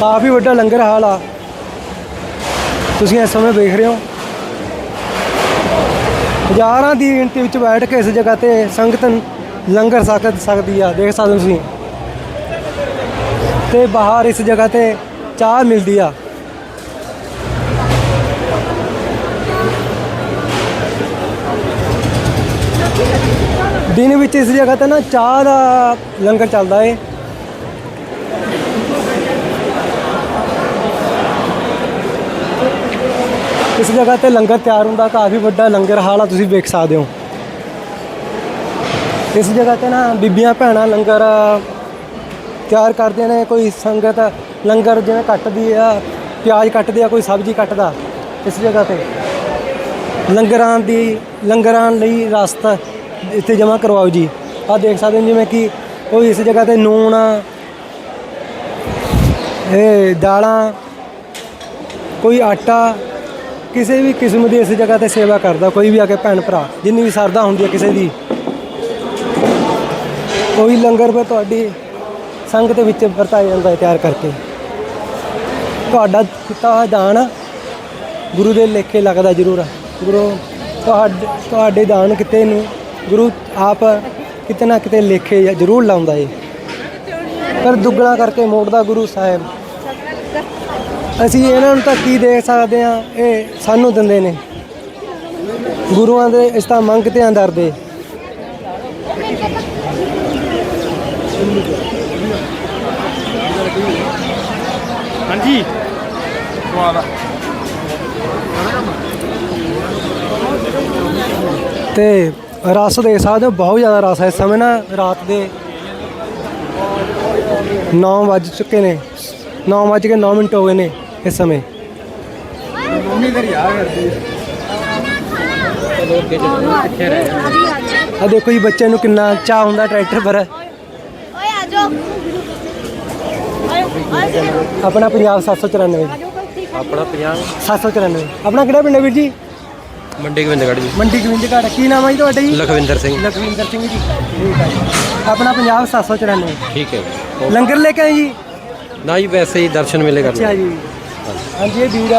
ਕਾਫੀ ਵੱਡਾ ਲੰਗਰ ਹਾਲ ਆ। ਤੁਸੀਂ ਇਸ ਸਮੇਂ ਦੇਖ ਰਹੇ ਹੋ। ਹਜ਼ਾਰਾਂ ਦੀ ਗਿਣਤੀ ਵਿੱਚ ਬੈਠ ਕੇ ਇਸ ਜਗ੍ਹਾ ਤੇ ਸੰਗਤ ਲੰਗਰ ਸਕਦ ਸਕਦੀ ਆ, ਦੇਖ ਸਕਦੇ ਹੋ ਤੁਸੀਂ। ਤੇ ਬਾਹਰ ਇਸ ਜਗ੍ਹਾ ਤੇ ਚਾਹ ਮਿਲਦੀ ਆ। ਦਿਨ ਵਿੱਚ ਇਸ ਜਗ੍ਹਾ ਤੇ ਨਾ ਚਾਹ ਦਾ ਲੰਗਰ ਚੱਲਦਾ ਏ। ਇਸ ਜਗ੍ਹਾ ਤੇ ਲੰਗਰ ਤਿਆਰ ਹੁੰਦਾ, ਕਾਫੀ ਵੱਡਾ ਲੰਗਰ ਹਾਲ ਆ, ਤੁਸੀਂ ਵੇਖ ਸਕਦੇ ਹੋ। ਇਸ ਜਗ੍ਹਾ ਤੇ ਨਾ ਬੀਬੀਆਂ ਭੈਣਾਂ ਲੰਗਰ ਤਿਆਰ ਕਰਦੀਆਂ ਨੇ, ਕੋਈ ਸੰਗਤ ਲੰਗਰ ਜਿਵੇਂ ਕੱਟਦੀ ਆ, ਪਿਆਜ਼ ਕੱਟਦੇ ਆ, ਕੋਈ ਸਬਜ਼ੀ ਕੱਟਦਾ ਇਸ ਜਗ੍ਹਾ ਤੇ। ਲੰਗਰਾਂ ਦੀ, ਲੰਗਰਾਂ ਲਈ ਰਸਤਾ ਇੱਥੇ ਜਮ੍ਹਾਂ ਕਰਵਾਓ ਜੀ। ਆ ਦੇਖ ਸਕਦੇ ਹੋ ਜਿਵੇਂ ਕਿ ਕੋਈ ਇਸ ਜਗ੍ਹਾ ਤੇ ਨੂਣ, ਇਹ ਦਾਲਾਂ, ਕੋਈ ਆਟਾ ਕਿਸੇ ਵੀ ਕਿਸਮ ਦੀ ਇਸ ਜਗ੍ਹਾ ਤੇ ਸੇਵਾ ਕਰਦਾ, ਕੋਈ ਵੀ ਆ ਕੇ ਭੈਣ ਭਰਾ, ਜਿੰਨੀ ਵੀ ਸਰਦਾ ਹੁੰਦੀ ਹੈ ਕਿਸੇ ਦੀ। ਕੋਈ ਲੰਗਰ ਪਰ ਤੁਹਾਡੀ ਸੰਗਤ ਵਿੱਚ ਵਰਤਾਇਆ ਜਾਂਦਾ ਹੈ ਤਿਆਰ ਕਰਕੇ। ਤੁਹਾਡਾ ਕੀਤਾ ਹੋਇਆ ਦਾਨ ਗੁਰੂ ਦੇ ਲੇਖੇ ਲੱਗਦਾ ਜ਼ਰੂਰ ਗੁਰੂ, ਤੁਹਾਡੇ ਤੁਹਾਡੇ ਦਾਨ ਕਿਤੇ ਨੂੰ ਗੁਰੂ ਆਪ ਕਿਤੇ ਨਾ ਕਿਤੇ ਲੇਖੇ ਜਾਂ ਜ਼ਰੂਰ ਲਾਉਂਦਾ ਏ। ਪਰ ਦੁੱਗਣਾ ਕਰਕੇ ਮੋੜਦਾ ਗੁਰੂ ਸਾਹਿਬ। ਅਸੀਂ ਇਹਨਾਂ ਨੂੰ ਤਾਂ ਕੀ ਦੇ ਸਕਦੇ ਆ ਇਹ ਸਾਨੂੰ ਦਿੰਦੇ ਨੇ। ਗੁਰੂਆਂ ਦੇ ਇਸ ਤਾਂ ਮੰਗਤੇ ਆਂ ਦਰਦੇ ਹਾਂਜੀ। ਤੇ ਰਸ ਦੇ ਸਕਦੇ ਹੋ ਬਹੁਤ ਜ਼ਿਆਦਾ ਰਸ ਹੈ। ਇਸ ਸਮੇਂ ਨਾ ਰਾਤ ਦੇ 9 ਵੱਜ ਚੁੱਕੇ ਨੇ। 9 ਵੱਜ ਕੇ 9 ਮਿੰਟ ਹੋ ਗਏ ਨੇ ਇਸ ਸਮੇਂ। ਮੰਮੀ ਤੇਰੀ ਆ ਕਰਦੀ ਆ। ਦੇਖੋ ਜੀ ਬੱਚੇ ਨੂੰ ਕਿੰਨਾ ਚਾਹ ਹੁੰਦਾ ਟਰੈਕਟਰ ਪਰ। ਓਏ ਆ ਜਾਓ। ਆਪਣਾ ਪੰਜਾਬ 794 ਆਪਣਾ 50 794 ਆਪਣਾ ਕਿਹੜਾ ਪਿੰਡ ਹੈ ਵੀਰ ਜੀ? ਮੰਡੀ ਗੋਬਿੰਦਗੜ੍ਹ ਜੀ। ਮੰਡੀ ਗੋਬਿੰਦਗੜ੍ਹ। ਕੀ ਨਾਮ ਹੈ ਜੀ ਤੁਹਾਡਾ ਜੀ? ਲਖਵਿੰਦਰ ਸਿੰਘ। ਲਖਵਿੰਦਰ ਸਿੰਘ ਜੀ। ਠੀਕ ਹੈ ਜੀ। ਆਪਣਾ ਪੰਜਾਬ 794 ਠੀਕ ਹੈ। ਲੰਗਰ ਲੈ ਕੇ ਆਏ ਜੀ? ਨਾ ਜੀ ਵੈਸੇ ਹੀ ਦਰਸ਼ਨ ਮੇਲੇ ਅੱਛਾ ਕਰਨੇ ਜੀ। ਹਾਂਜੀ ਇਹ ਵੀਰ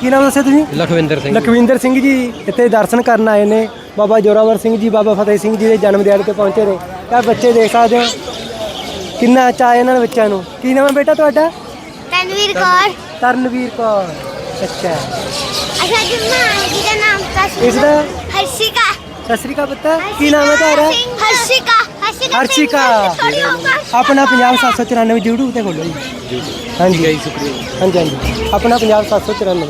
ਕੀ ਨਾਮ ਦੱਸਿਆ ਤੁਸੀਂ? ਲਖਵਿੰਦਰ ਸਿੰਘ ਲਖਵਿੰਦਰ ਸਿੰਘ ਜੀ ਇੱਥੇ ਦਰਸ਼ਨ ਕਰਨ ਆਏ ਨੇ। ਬਾਬਾ ਜੋਰਾਵਰ ਸਿੰਘ ਜੀ ਬਾਬਾ ਫਤਿਹ ਸਿੰਘ ਜੀ ਦੇ ਜਨਮ ਦਿਹਾੜੇ ਤੇ ਪਹੁੰਚੇ ਨੇ। ਤਾਂ ਬੱਚੇ ਦੇਖ ਸਕਦੇ ਹੋ। ਕਿੰਨਾ ਚਾਅ ਇਹਨਾਂ ਦੇ ਬੱਚਿਆਂ ਨੂੰ। ਕੀ ਨਾਮ ਹੈ ਬੇਟਾ ਤੁਹਾਡਾ? ਤਨਵੀਰ ਕੌਰ। ਤਰਨਵੀਰ ਕੌਰ। ਅੱਛਾ। ਅੱਛਾ ਜੀ ਮੈਂ ਜਿਹਦਾ ਨਾਮ ਤਾਂ ਇਸ ਦਾ ਹਰਸ਼ਿਕਾ ਸਤਿ ਸ੍ਰੀ ਅਕਾਲ ਪੁੱਤ ਕੀ ਨਾਮ ਹੈ ਤੁਹਾਡਾ? ਹਰਸ਼ਿਕਾ। ਹਰਸ਼ਿਕਾ। ਆਪਣਾ ਪੰਜਾਬ 794 YouTube ਤੇ ਖੋਲੋ ਜੀ। ਹਾਂਜੀ। ਜੀ ਸ਼ੁਕਰੀਆ ਹਾਂਜੀ ਹਾਂਜੀ। ਆਪਣਾ ਪੰਜਾਬ 794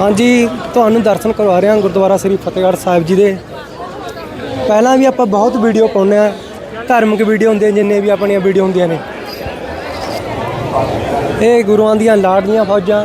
ਹਾਂਜੀ ਤੁਹਾਨੂੰ ਦਰਸ਼ਨ ਕਰਵਾ ਰਹੇ ਹਾਂ ਗੁਰਦੁਆਰਾ ਸ੍ਰੀ ਫਤਿਹਗੜ੍ਹ ਸਾਹਿਬ ਜੀ ਦੇ। ਪਹਿਲਾਂ ਵੀ ਆਪਾਂ ਬਹੁਤ ਵੀਡੀਓ ਪਾਉਂਦੇ ਆ ਧਾਰਮਿਕ ਵੀਡੀਓ ਹੁੰਦੀਆਂ ਜਿੰਨੇ ਵੀ ਆਪਣੀਆਂ ਵੀਡੀਓ ਹੁੰਦੀਆਂ ਨੇ। ਇਹ ਗੁਰੂਆਂ ਦੀਆਂ ਲਾੜੀਆਂ ਫੌਜਾਂ।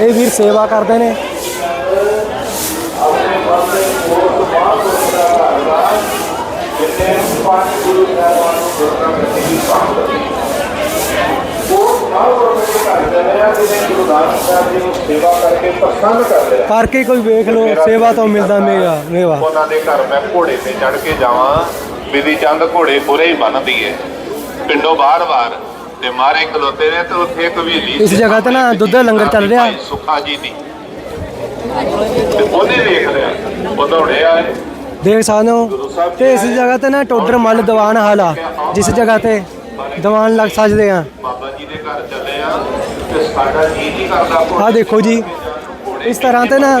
ਇਹ ਵੀਰ ਸੇਵਾ ਕਰਦੇ ਨੇ। ਕਰਕੇ ਕੋਈ ਵੇਖ ਲਓ ਸੇਵਾ ਤੋਂ ਮਿਲਦਾ ਮੇਵਾ ਮੇਵਾ। ਉਹਨਾਂ ਦੇ ਘਰ ਮੈਂ ਘੋੜੇ ਤੇ ਚੜ ਕੇ ਜਾਵਾਂ। ਬਿਧੀ ਚੰਦ ਘੋੜੇ ਪੂਰੇ ਹੀ ਬੰਨਦੀ ਏ। ਪਿੰਡੋਂ ਬਾਹਰ-ਬਾਹਰ ਤੇ ਮਾਰੇ ਖਲੋਤੇ ਨੇ ਤੇ ਉੱਥੇ ਇੱਕ ਹਵੇਲੀ ਇਸ ਜਗ੍ਹਾ ਤੇ ਨਾ ਦੁੱਧ ਦਾ ਲੰਗਰ ਚੱਲ ਰਿਹਾ। ਭਾਈ ਸੁੱਖਾ ਜੀ ਦੀ। ਤੇ ਉਹਨੇ ਦੇਖ ਲਿਆ ਉਹ ਦੌੜਿਆ ਦੇਖ ਸਕਦੇ ਹੋ ਤੇ ਇਸ ਜਗ੍ਹਾ ਤੇ ਨਾ ਟੋਡਰ ਮੱਲ ਦੀਵਾਨ ਹਾਲ ਜਿਸ ਜਗ੍ਹਾ ਤੇ ਦੀਵਾਨ ਲੱਗ ਸਜਦੇ ਆ। ਬਾਬਾ ਜੀ ਦੇ ਘਰ ਚੱਲੇ ਆ ਤੇ ਸਾਡਾ ਜੀ ਨਹੀਂ ਕਰਦਾ ਆ ਦੇਖੋ ਜੀ ਇਸ ਤਰ੍ਹਾਂ ਤੇ ਨਾ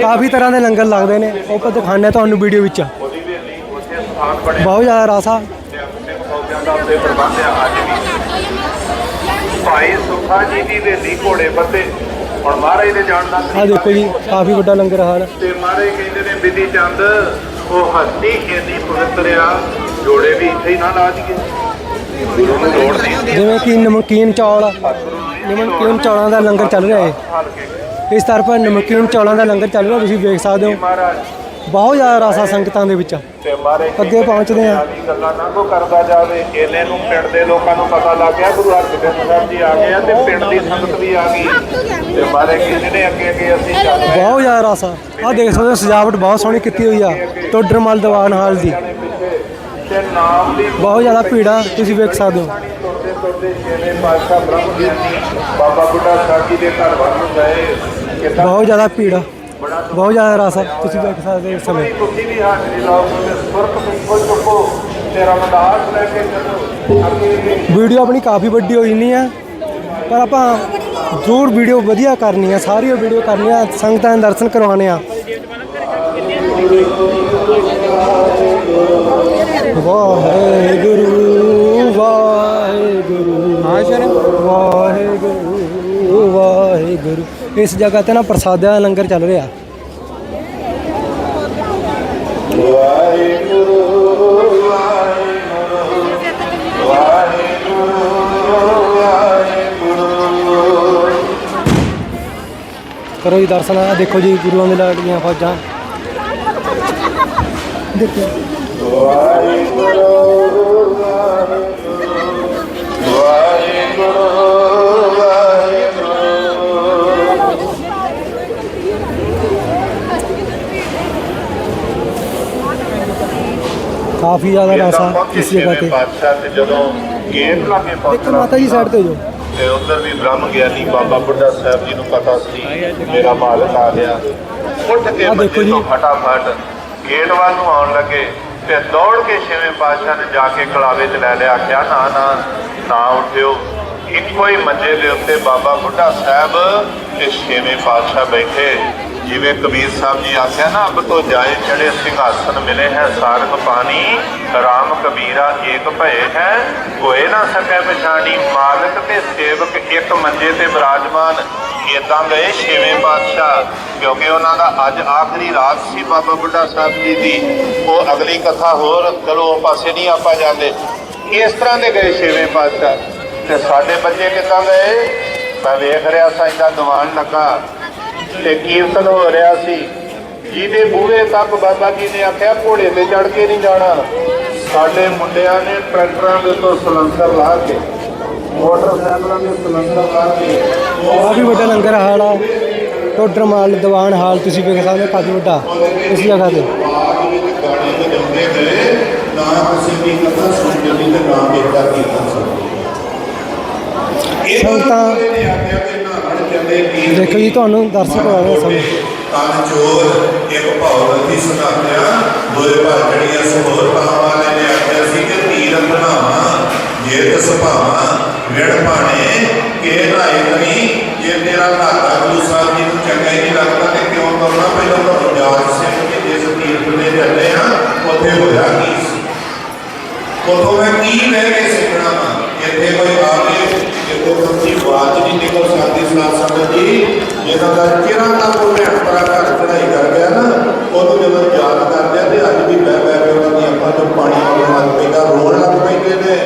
ਕਾਫੀ ਤਰ੍ਹਾਂ ਦੇ ਲੰਗਰ ਲੱਗਦੇ ਨੇ ਉਹ ਦਿਖਾਉਂਦੇ ਆ ਤੁਹਾਨੂੰ ਵੀਡੀਓ ਵਿੱਚ। ਬਹੁਤ ਜ਼ਿਆਦਾ ਰਾਸਾ ਤੇ ਆਪਣੇ ਫੌਜਾਂ ਦਾ ਉੱਤੇ ਪ੍ਰਬੰਧ ਆ ਅੱਜ ਵੀ ਭਾਈ ਸੁਖਾ ਜੀ ਦੀ ਹਵੇਲੀ ਘੋੜੇ ਬੱਤੇ ਹੁਣ ਮਹਾਰਾਜ ਦੇ ਜਾਣ ਦਾ ਆ ਦੇਖੋ ਜੀ ਕਾਫੀ ਵੱਡਾ ਲੰਗਰ ਹਾਲ ਤੇ ਮਹਾਰਾਜ ਕਹਿੰਦੇ ਨੇ ਬਿਧੀ ਚੰਦ ਉਹ ਹਸਤੀ ਇੰਨੀ ਪਵਿੱਤਰ ਆ ਜੋੜੇ ਵੀ ਇੱਥੇ ਹੀ ਨਾ ਲਾ ਦਈਏ। ਜਿਵੇਂ ਕਿ ਨਮਕੀਨ ਚੌਲ ਨਮਕੀਨ ਚੌਲਾਂ ਦਾ ਲੰਗਰ ਚੱਲ ਰਿਹਾ ਹੈ। ਇਸ ਤਰ੍ਹਾਂ ਨਮਕੀਨ ਚੌਲਾਂ ਦਾ ਲੰਗਰ ਚੱਲ ਰਿਹਾ ਤੁਸੀਂ ਵੇਖ ਸਕਦੇ ਹੋ। ਮਹਾਰਾਜ ਬਹੁਤ ਜ਼ਿਆਦਾ ਰਾਸਾ ਸੰਗਤਾਂ ਦੇ ਵਿੱਚ। ਅੱਗੇ ਪਹੁੰਚਦੇ ਆ। ਗੱਲਾਂ ਨਾ ਕੋ ਕਰਦਾ ਜਾਵੇ ਇਹਨੇ ਨੂੰ ਪਿੰਡ ਦੇ ਲੋਕਾਂ ਨੂੰ ਪਤਾ ਲੱਗ ਗਿਆ ਗੁਰੂ ਹਰਗੋਬਿੰਦ ਸਾਹਿਬ ਜੀ ਆ ਗਏ ਆ ਤੇ ਪਿੰਡ ਦੀ ਸੰਗਤ ਵੀ ਆ ਗਈ। ਤੇ ਮਾਰੇ ਕਹਿੰਦੇ ਨੇ ਅੱਗੇ ਅੱਗੇ ਅਸੀਂ ਚੱਲ ਰਹੇ ਬਹੁਤ ਜ਼ਿਆਦਾ ਰਾਸਾ ਆ। ਦੇਖ ਸਕਦੇ ਹੋ ਸਜਾਵਟ ਬਹੁਤ ਸੋਹਣੀ ਕੀਤੀ ਹੋਈ ਆ ਟੋਡਰਮਲ ਦੀਵਾਨ ਹਾਲ ਦੀ ਨੇ ਪਿੱਛੇ ਤੇ ਨਾਮ ਦੀ ਬਹੁਤ ਜ਼ਿਆਦਾ ਭੀੜ ਤੁਸੀਂ ਵੇਖ ਸਕਦੇ ਹੋ। ਤੁਰਦੇ ਤੁਰਦੇ ਛੇਵੇਂ ਪਾਤਸ਼ਾਹ ਬ੍ਰਹਮ ਗਿਆਨੀ ਬਾਬਾ ਬੁੱਢਾ ਸਾਹਿਬ ਜੀ ਦੇ ਘਰ ਵੱਲ ਨੂੰ ਗਏ। ਕਿਤਾ ਬਹੁਤ ਜ਼ਿਆਦਾ ਭੀੜ ਬਹੁਤ ਜ਼ਿਆਦਾ ਰਾਸਾ ਤੁਸੀਂ ਵੇਖ ਸਕਦੇ ਹੋ ਇਸ ਸਮੇਂ। ਤੁਸੀਂ ਵੀ ਹਾਜ਼ਰੀ ਲਾਓ ਤੇ ਸੁਰਤ ਬਿਲਕੁਲ ਚੁੱਕੋ ਤੇ ਰਮਦਾਸ ਲੈ ਕੇ ਚੱਲੋ ਵੀਡੀਓ ਆਪਣੀ ਕਾਫੀ ਵੱਡੀ ਹੋ ਜਾਂਦੀ ਹੈ ਪਰ ਆਪਾਂ ਜ਼ਰੂਰ ਵੀਡੀਓ ਵਧੀਆ ਕਰਨੀ ਆ ਸਾਰੀਆਂ ਵੀਡੀਓ ਕਰਨੀਆਂ ਸੰਗਤਾਂ ਦੇ ਦਰਸ਼ਨ ਕਰਵਾਉਣੇ ਆ। ਵਾਹਿਗੁਰੂ ਵਾਹਿਗੁਰੂ ਹਾਂ ਸਰ ਵਾਹਿਗੁਰੂ ਵਾਹਿਗੁਰੂ। ਇਸ ਜਗ੍ਹਾ ਤੇ ਨਾ ਪ੍ਰਸਾਦਿਆਂ ਦਾ ਲੰਗਰ ਚੱਲ ਰਿਹਾ। ਕਰੋ ਜੀ ਦਰਸ਼ਨ ਆ ਦੇਖੋ ਜੀ ਗੁਰੂਆਂ ਦੇ ਲਾਡੀਆਂ ਫੌਜਾਂ। ਦੇਖੋ ਕਾਫੀ ਜ਼ਿਆਦਾ ਰਾਸਾ ਇਸ ਜਗ੍ਹਾ ਤੇ ਜਦੋਂ ਗੇਟ ਲਾਗੇ ਪਹੁੰਚਣਾ ਮਾਤਾ ਜੀ ਸਾਈਡ ਤੇ ਜੋ ਤੇ ਉਧਰ ਵੀ ਬ੍ਰਹਮ ਗਿਆਨੀ ਬਾਬਾ ਬੁੱਢਾ ਸਾਹਿਬ ਜੀ ਨੂੰ ਪਤਾ ਸੀ ਮੇਰਾ ਮਾਲਕ ਆ ਗਿਆ। ਉੱਠ ਕੇ ਦੇਖੋ ਜੀ। ਤੋਂ ਫਟਾਫਟ ਗੇਟ ਵੱਲ ਨੂੰ ਆਉਣ ਲੱਗੇ ਤੇ ਦੌੜ ਕੇ ਛੇਵੇਂ ਪਾਤਸ਼ਾਹ ਨੇ ਜਾ ਕੇ ਕਲਾਵੇ 'ਚ ਲੈ ਲਿਆ ਕਿਹਾ ਨਾ ਨਾ ਨਾ ਉੱਠਿਓ। ਇੱਕੋ ਹੀ ਮੰਜੇ ਦੇ ਉੱਤੇ ਬਾਬਾ ਬੁੱਢਾ ਸਾਹਿਬ ਤੇ ਛੇਵੇਂ ਪਾਤਸ਼ਾਹ ਬੈਠੇ। ਜਿਵੇਂ ਕਬੀਰ ਸਾਹਿਬ ਜੀ ਆਖਿਆ ਨਾ, ਅਬ ਤੋਂ ਜਾਏ ਜਿਹੜੇ ਸਿੰਘਾਸਨ ਮਿਲੇ ਹੈ, ਸਾਰੰਗ ਪਾਣੀ, ਰਾਮ ਕਬੀਰਾ ਏਕ ਭਏ ਹੈ। ਕੋਏ ਨਾ ਸਕੈ ਪਛਾਣੀ ਮਾਲਕ ਤੇ ਸੇਵਕ ਇੱਕ ਮੰਜੇ ਤੇ ਬਿਰਾਜਮਾਨ। ਇਦਾਂ ਗਏ ਛੇਵੇਂ ਪਾਤਸ਼ਾਹ ਕਿਉਂਕਿ ਉਹਨਾਂ ਦਾ ਅੱਜ ਆਖਰੀ ਰਾਤ ਸੀ ਬਾਬਾ ਬੁੱਢਾ ਸਾਹਿਬ ਜੀ ਦੀ। ਉਹ ਅਗਲੀ ਕਥਾ ਹੋਰ, ਚਲੋ ਪਾਸੇ ਨਹੀਂ ਆਪਾਂ ਜਾਂਦੇ। ਇਸ ਤਰ੍ਹਾਂ ਦੇ ਗਏ ਛੇਵੇਂ ਪਾਤਸ਼ਾਹ ਤੇ ਸਾਡੇ ਬੱਚੇ ਕਿੱਦਾਂ ਗਏ? ਮੈਂ ਵੇਖ ਰਿਹਾ ਸਾਂ ਇਹਦਾ ਦੀਵਾਨ ਲੱਗਾ। ਤੇ ਕੀਰਤਨ ਹੋ ਰਿਹਾ ਸੀ। ਜਿਹਦੇ ਬੂਹੇ ਤੱਕ ਬਾਬਾ ਜੀ ਨੇ ਆਖਿਆ ਘੋੜੇ ਤੇ ਚੜ ਕੇ ਨਹੀਂ ਜਾਣਾ। ਸਾਡੇ ਮੁੰਡਿਆਂ ਨੇ ਟਰੈਕਟਰਾਂ ਦੇ ਤੋਂ ਸਲੰਸਰ ਲਾ ਕੇ ਮੋਟਰਸਾਈਕਲਾਂ ਦੇ ਸਲੰਸਰ ਲਾ ਕੇ ਕਾਫੀ ਵੱਡਾ ਲੰਗਰ ਹਾਲ ਆ। ਟੋਡਰਮਲ ਦੀਵਾਨ ਹਾਲ ਤੁਸੀਂ ਵੇਖ ਸਕਦੇ ਹੋ ਕਾਫੀ ਵੱਡਾ। ਇਸ ਜਗ੍ਹਾ ਤੇ। ਨਾ ਕਥਾ ਤੇ ਕੀਤਾ ਸੰਗਤਾਂ ਦੇਖੋ ਜੀ ਤੁਹਾਨੂੰ ਦਰਸ਼ਨ ਕਰਵਾ ਰਹੇ ਸਮੇਂ ਕੰਨ ਚੋਰ ਇੱਕ ਭੌਰਤੀ ਸੁਣਾਤਿਆ ਦੋਏ ਭਾਜੜੀਆਂ ਸਹੋਰ ਪਾਉਣ ਵਾਲੇ ਨੇ ਆਖਿਆ ਸੀ ਕਿ ਤੀਰ ਬਣਾਵਾ ਜੇ ਤਸ ਭਾਵਾ ਵਿੜ ਪਾਣੇ ਕੇ ਨਾਏ ਨਹੀਂ ਜੇ ਤੇਰਾ ਨਾਤਾ ਗੁਰੂ ਸਾਹਿਬ ਜੀ ਨੂੰ ਚੰਗਾ ਹੀ ਨਹੀਂ ਲੱਗਦਾ ਤੇ ਕਿਉਂ ਕਰਨਾ ਪਹਿਲਾਂ ਤਾਂ ਜਾਜ ਸਿੰਘ ਕਿ ਜਿਸ ਤੀਰਥ ਤੇ ਚੱਲੇ ਆ ਉੱਥੇ ਹੋਇਆ ਕੀ ਸੀ? ਉਦੋਂ ਮੈਂ ਕੀ ਲੈ ਕੇ ਸਿੱਖਣਾ ਵਾ? ਇੱਥੇ ਕੋਈ ਆ ਕੇ ਇੱਥੋਂ ਬਾਤ ਨਹੀਂ ਨਿਕਲ ਸਕਦੀ ਸਾਧ ਸੰਗਤ ਜੀ। ਜਿਹਨਾਂ ਦਾ ਚਿਹਰਾ ਤੱਕ ਉਹਨੇ ਆਪਣਾ ਘਰ ਚੜਾਈ ਕਰ ਗਿਆ ਨਾ, ਉਹਨੂੰ ਜਦੋਂ ਯਾਦ ਕਰਦੇ ਆ ਤੇ ਅੱਜ ਵੀ ਬਹਿ ਬਹਿ ਕੇ ਉਹਨਾਂ ਦੀ ਅੱਖਾਂ 'ਚੋਂ ਪਾਣੀ ਆਉਣ ਲੱਗ ਪੈਂਦਾ, ਰੋਣ ਲੱਗ ਪੈਂਦੇ ਨੇ।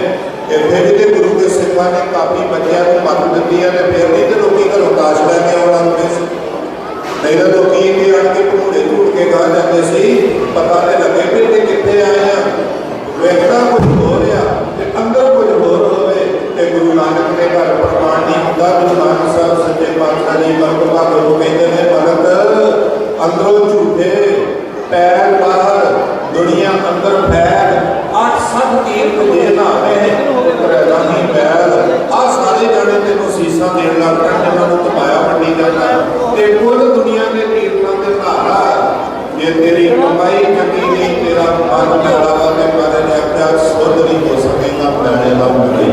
ਇੱਥੇ ਵੀ ਤੇ ਗੁਰੂ ਦੇ ਸਿੱਖਾਂ ਨੇ ਕਾਫੀ ਬੱਚਿਆਂ ਨੂੰ ਮੱਤ ਦਿੱਤੀ ਹੈ ਤੇ ਫਿਰ ਨਹੀਂ ਤੇ ਲੋਕੀ ਘਰੋਂ ਦਾਸ਼ ਲੈ ਕੇ ਆਉਣ ਲੱਗ ਸੀ। ਨਹੀਂ ਤਾਂ ਲੋਕੀ ਇੱਥੇ ਆਣ ਕੇ ਭੂੜੇ ਝੂਟ ਕੇ ਗਾ ਜਾਂਦੇ ਸੀ, ਪਤਾ ਨਹੀਂ ਲੱਗੇ ਵੀ ਕਿੱਥੇ ਆਏ ਆ। ਵੇਖਣਾ ਕੁਝ ਹੋ ਰਿਹਾ ਤੇ ਅੰਦਰ ਕੁਝ ਹੋਰ ਹੋਵੇ ਤੇ ਗੁਰੂ ਨਾਨਕ ਦੇ ਘਰ ਪ੍ਰਮਾਣ ਨਹੀਂ ਹੁੰਦਾ ਗੁਰੂ ਨਾਨਕ ਸਾਹਿਬ ਸੱਚੇ ਪਾਤਸ਼ਾਹ ਜੀ ਵਰਤਵਾ ਗੁਰੂ ਕਹਿੰਦੇ ਨੇ ਭਗਤ ਅੰਦਰੋਂ ਝੂਠੇ ਪੈਰ ਬਾਹਰ ਦੁਨੀਆ ਅੰਦਰ ਫੈਲ ਅੱਠ ਸੱਤ ਤੀਰਥ ਜੇ ਨਾਵੇਂ ਤੇਰੇ ਰਾਹੀਂ ਪੈਰ ਆ ਸਾਰੇ ਜਾਣੇ ਤੈਨੂੰ ਸੀਸਾਂ ਦੇਣ ਲੱਗ ਪੈਣ ਜਿਨ੍ਹਾਂ ਨੂੰ ਕਮਾਇਆ ਵੰਡੀ ਜਾਂਦਾ ਤੇ ਕੁੱਲ ਦੁਨੀਆ ਦੇ ਤੀਰਥਾਂ ਦੇ ਧਾਰਾ ਜੇ ਤੇਰੀ ਕਮਾਈ ਚੰਗੀ ਨਹੀਂ ਤੇਰਾ ਮਨ ਭੈੜਾ ਵਾ ਤੇ ਮਾਰੇ ਨੇ ਆਖਿਆ ਸੁਧ ਨਹੀਂ ਹੋ ਸਕੇਗਾ ਪੈਣੇ ਦਾ ਮਿਲੇ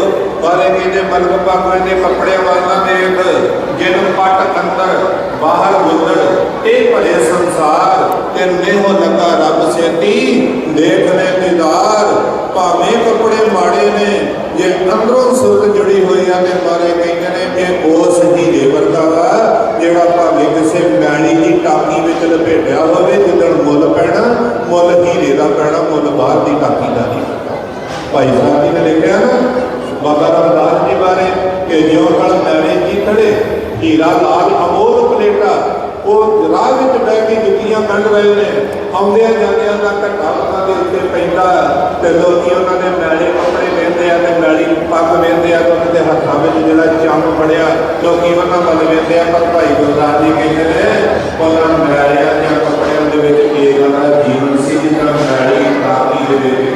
ਬਾਰੇ ਕਹਿੰਦੇ ਮਲਕ ਪੱਗ ਦੇ ਕੱਪੜਿਆਂ ਵਾਲਾ ਦੇਖ ਜਿਨ ਪੱਟ ਅੰਦਰ ਬਾਹਰ ਗੁੱਦੜ ਇਹ ਭਲੇ ਸੰਸਾਰ, ਤੇ ਨੇਹੋ ਲੱਗਾ ਰੱਬ ਸੇਤੀ ਦੇਖਨੇ ਦੀਦਾਰ, ਭਾਵੇਂ ਕੱਪੜੇ ਮਾੜੇ ਨੇ, ਜੇ ਅੰਦਰੋਂ ਸੁਰਤ ਜੁੜੀ ਹੋਈ ਆ ਤੇ ਬਾਰੇ ਕਹਿੰਦੇ ਨੇ, ਇਹ ਉਸ ਹੀਰੇ ਵਰਗਾ ਵਾ, ਜਿਹੜਾ ਭਾਵੇਂ ਕਿਸੇ ਮੈਣੀ ਦੀ ਟਾਕੀ ਵਿੱਚ ਲਪੇਟਿਆ ਹੋਵੇ, ਜਿੱਦਣ ਮੁੱਲ ਪੈਣਾ, ਮੁੱਲ ਹੀਰੇ ਦਾ ਪੈਣਾ, ਮੁੱਲ ਬਾਹਰ ਦੀ ਟਾਕੀ ਦਾ ਨਹੀਂ ਭਾਈ ਸਾਹਿਬ ਜੀ ਨੇ ਲਿਖਿਆ ਨਾ ਬਾਬਾ ਰਾਮਦਾਸ ਜੀ ਬਾਰੇ ਕਿ ਜਿਉਂ ਕਲ ਮੈਣੇ ਜੀ ਖੜੇ, ਹੀਰਾ ਲਾਲ ਅਮੋਲ ਪਲੇਟਾ, ਉਹ ਰਾਹ ਵਿੱਚ ਬਹਿ ਕੇ ਜੁੱਤੀਆਂ ਕੱਢ ਰਹੇ ਨੇ। ਆਉਂਦਿਆਂ ਜਾਂਦਿਆਂ ਦਾ ਘੱਟਾ ਉਹਨਾਂ ਦੇ ਉੱਤੇ ਪੈਂਦਾ ਤੇ ਲੋਕੀ ਉਹਨਾਂ ਦੇ ਮੈਲੇ ਕੱਪੜੇ ਵੇਂਦੇ ਆ ਤੇ ਮੈਲੀ ਪੱਗ ਵੇਂਦੇ ਆ ਤੇ ਉਹਨਾਂ ਦੇ ਹੱਥਾਂ ਵਿੱਚ ਜਿਹੜਾ ਚੰਮ ਫੜਿਆ, ਲੋਕੀ ਉਹਨਾਂ ਵੱਲ ਵੇਂਦੇ ਆ, ਪਰ ਭਾਈ ਗੁਰਦਾਸ ਜੀ ਕਹਿੰਦੇ ਨੇ, ਉਹਨਾਂ ਮੈਲਿਆਂ ਜਾਂ ਕੱਪੜਿਆਂ ਦੇ ਵਿੱਚ ਕੀ ਉਹਨਾਂ ਦਾ ਜੀਵਨ ਸੀ ਜਿੱਦਾਂ ਮੈਲੀ ਕਾਪੀ ਦੇ ਵਿੱਚ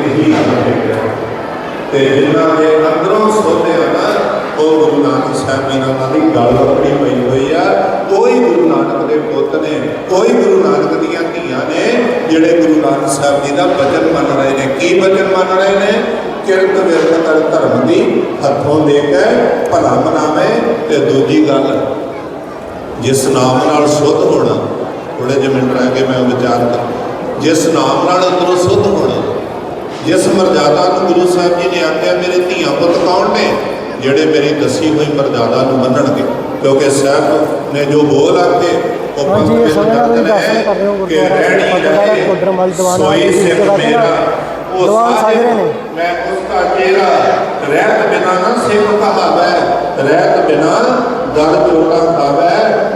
ਤੇ ਜਿਨ੍ਹਾਂ ਦੇ ਅੰਦਰੋਂ ਸੋਧਿਆ ਨਾ ਉਹ ਗੁਰੂ ਨਾਨਕ ਸਾਹਿਬ ਜੀ ਨਾਲ ਉਹਨਾਂ ਦੀ ਗੱਲ ਲੱਗੀ ਪਈ ਹੋਈ ਆ। ਕੋਈ ਗੁਰੂ ਨਾਨਕ ਦੇ ਪੁੱਤ ਨੇ ਕੋਈ ਗੁਰੂ ਨਾਨਕ ਦੀਆਂ ਧੀਆਂ ਨੇ, ਜਿਹੜੇ ਗੁਰੂ ਨਾਨਕ ਸਾਹਿਬ ਜੀ ਦਾ ਬਚਨ ਮੰਨ ਰਹੇ ਨੇ। ਕੀ ਬਚਨ ਮੰਨ ਰਹੇ ਨੇ? ਕਿਰਤ ਵਿਰਤ ਕਰ ਧਰਮ ਦੀ ਹੱਥੋਂ ਦੇ ਕੇ ਭਲਾ ਮਨਾਵੇ। ਤੇ ਦੂਜੀ ਗੱਲ, ਜਿਸ ਨਾਮ ਨਾਲ ਸੁੱਧ ਹੋਣਾ ਥੋੜੇ ਜਿਹੇ ਮਿੰਟ ਰਹਿ ਕੇ ਮੈਂ ਵਿਚਾਰ ਕਰ ਜਿਸ ਨਾਮ ਨਾਲ ਅੰਦਰੋਂ ਸੁੱਧ ਹੋਣਾ ਜਿਸ ਮਰਜ਼ਾਦਾ ਨੂੰ ਗੁਰੂ ਸਾਹਿਬ ਜੀ ਨੇ ਆਖਿਆ ਮੇਰੇ ਧੀਆਂ ਪੁੱਤ ਕੌਣ ਨੇ ਜਿਹੜੇ ਮੇਰੀ ਦੱਸੀ ਹੋਈ ਮਰਜ਼ਾਦਾ ਨੂੰ ਮੰਨਣਗੇ ਕਿਉਂਕਿ ਸਾਹਿਬ ਨੇ ਜੋ ਬੋਲ ਆਖੇ ਉਹ ਨਾਲ ਦਰਦ ਦਰਸ਼ਨ ਕਿ ਰਹਿਣੀ ਰਹੇ, ਸੋਈ ਦੀ ਸਿੱਖ ਮੇਰਾ, ਉਹ ਨੇ। ਮੈਂ ਉਸका ਚਿਹਰਾ ਰਹਿਤ ਬਿਨਾ ਨਾ ਸਿੱਖ ਕਹਾਵੈ ਰਹਿਤ ਬਿਨਾ ਦਰ ਜੋੜਾ ਖਾਵੈ